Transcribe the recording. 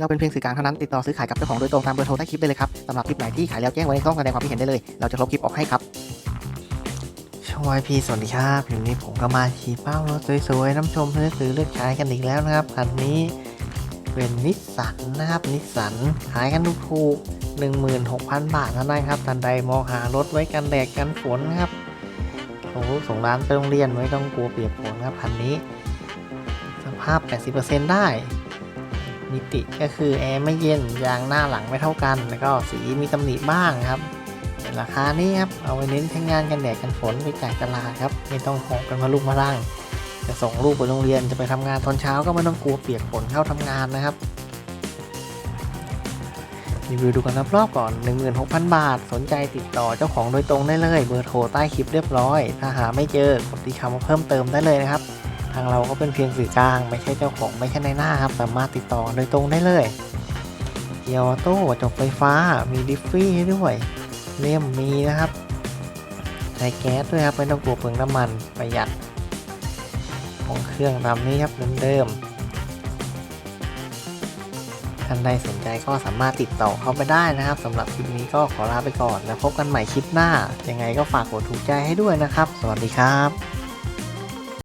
เราเป็นเพียงสื่อกลางเท่านั้นติดต่อซื้อขายกับเจ้าของโดยตรงตามเบอร์โทรใต้คลิปได้เลยครับสำหรับคลิปไหนที่ขายแล้วแจ้งไว้ในช่องแสดงความคิดเห็นได้เลย เราจะลบคลิปออกให้ครับช่วยพี่สวัสดีครับอยู่นี้ผมก็มาขี่เป้ารถสวยๆน้ำชมเลือซื้อเลือกใช้กันอีกแล้วนะครับคันนี้เป็นนิสสันนะครับนิสสันขายกันถูกๆ16,000 บาทเท่านั้นครับท่านใดมองหารถไว้กันแดดกันฝนนะครับส่งลูกส่งร้านไปโรงเรียนไม่ต้องกลัวเปียกฝนครับคันนี้สภาพ 80%ได้ มิติก็คือแอร์ไม่เย็นยางหน้าหลังไม่เท่ากัน แล้วก็สีมีตำหนิบ้างครับราคานี้ครับเอาไปเน้นใช้งานกันแดดกันฝนไปจ่ายตลาดครับไม่ต้องหอบกันมาลูกมาร่าง จะส่งลูกไปโรงเรียนจะไปทำงานตอนเช้าก็ไม่ต้องกลัวเปียกฝนเข้าทำงานนะครับรีวิวดูกันรอบๆก่อน 16,000 บาท สนใจติดต่อเจ้าของโดยตรงได้เลย เบอร์โทรใต้คลิปเรียบร้อย ถ้าหาไม่เจอกดที่คำว่าเพิ่มเติมได้เลยนะครับ ทางเราก็เป็นเพียงสื่อกลาง ไม่ใช่เจ้าของไม่ใช่ในหน้าครับ สามารถติดต่อโดยตรงได้เลยเกียร์ออโต้จบไฟฟ้ามีดิฟฟี่ให้ด้วยเลี่ยมมีนะครับใช้แก๊สด้วยครับไม่ต้องกลัวเปลืองน้ำมันประหยัดของเครื่องตามนี้ครับเดิมๆท่านใดสนใจก็สามารถติดต่อเข้าไปได้นะครับสำหรับคลิปนี้ก็ขอลาไปก่อน แล้วพบกันใหม่คลิปหน้า ยังไงก็ฝากกดถูกใจให้ด้วยนะครับ สวัสดีครับ